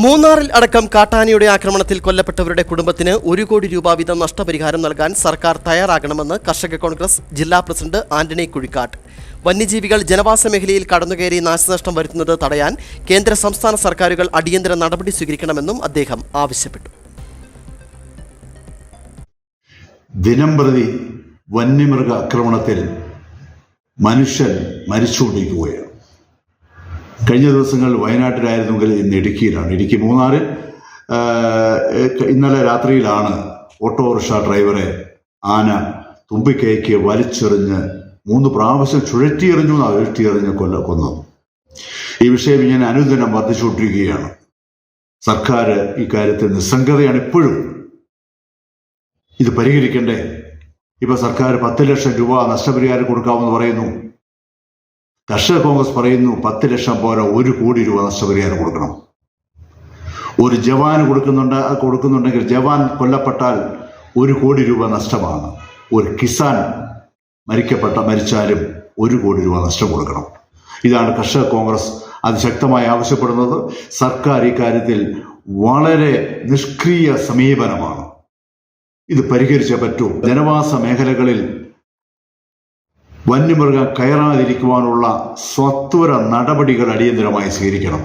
മൂന്നാറിൽ അടക്കം കാട്ടാനയുടെ ആക്രമണത്തിൽ കൊല്ലപ്പെട്ടവരുടെ കുടുംബത്തിന് ഒരു കോടി രൂപ വീതം നഷ്ടപരിഹാരം നൽകാൻ സർക്കാർ തയ്യാറാകണമെന്ന് കർഷക കോൺഗ്രസ് ജില്ലാ പ്രസിഡന്റ് ആന്റണി കുഴിക്കാട്ട്. വന്യജീവികൾ ജനവാസ മേഖലയിൽ കടന്നുകയറി നാശനഷ്ടം വരുത്തുന്നത് തടയാൻ കേന്ദ്ര സംസ്ഥാന സർക്കാരുകൾ അടിയന്തര നടപടി സ്വീകരിക്കണമെന്നും അദ്ദേഹം ആവശ്യപ്പെട്ടു. ദിനംപ്രതി വന്യമൃഗ ആക്രമണത്തിൽ മനുഷ്യൻ മരിച്ചുകൊണ്ടിരിക്കുകയാണ്. കഴിഞ്ഞ ദിവസങ്ങളിൽ വയനാട്ടിലായിരുന്നെങ്കിൽ ഇന്ന് ഇടുക്കിയിലാണ്. ഇടുക്കി മൂന്നാറിൽ ഇന്നലെ രാത്രിയിലാണ് ഓട്ടോറിക്ഷ ഡ്രൈവറെ ആന തുമ്പിക്കൈക്ക് വലിച്ചെറിഞ്ഞ് മൂന്ന് പ്രാവശ്യം ചുഴറ്റിയെറിഞ്ഞു എന്നാ ചുഴറ്റിയെറിഞ്ഞ് കൊല്ല കൊന്നത് ഈ വിഷയം ഇങ്ങനെ അനുദിനം വർദ്ധിച്ചുകൊണ്ടിരിക്കുകയാണ്. സർക്കാർ ഇക്കാര്യത്തിൽ നിസ്സംഗതയാണ് ഇപ്പോഴും. ഇത് പരിഹരിക്കണ്ടേ? ഇപ്പൊ സർക്കാർ പത്ത് ലക്ഷം രൂപ നഷ്ടപരിഹാരം കൊടുക്കാമെന്ന് പറയുന്നു. കർഷക കോൺഗ്രസ് പറയുന്നു പത്ത് ലക്ഷം പോലെ ഒരു കോടി രൂപ നഷ്ടപരിഹാരം കൊടുക്കണം. ഒരു ജവാന് കൊടുക്കുന്നുണ്ട് കൊടുക്കുന്നുണ്ടെങ്കിൽ ജവാൻ കൊല്ലപ്പെട്ടാൽ ഒരു കോടി രൂപ നഷ്ടമാണ്. ഒരു കിസാൻ മരിക്കപ്പെട്ട മരിച്ചാലും ഒരു കോടി രൂപ നഷ്ടം കൊടുക്കണം. ഇതാണ് കർഷക കോൺഗ്രസ് അതിശക്തമായി ആവശ്യപ്പെടുന്നത്. സർക്കാർ ഇക്കാര്യത്തിൽ വളരെ നിഷ്ക്രിയ സമീപനമാണ്. ഇത് പരിഹരിച്ചേ പറ്റൂ. ജനവാസ മേഖലകളിൽ വന്യമൃഗം കയറാതിരിക്കുവാനുള്ള സ്വത്വര നടപടികൾ അടിയന്തരമായി സ്വീകരിക്കണം.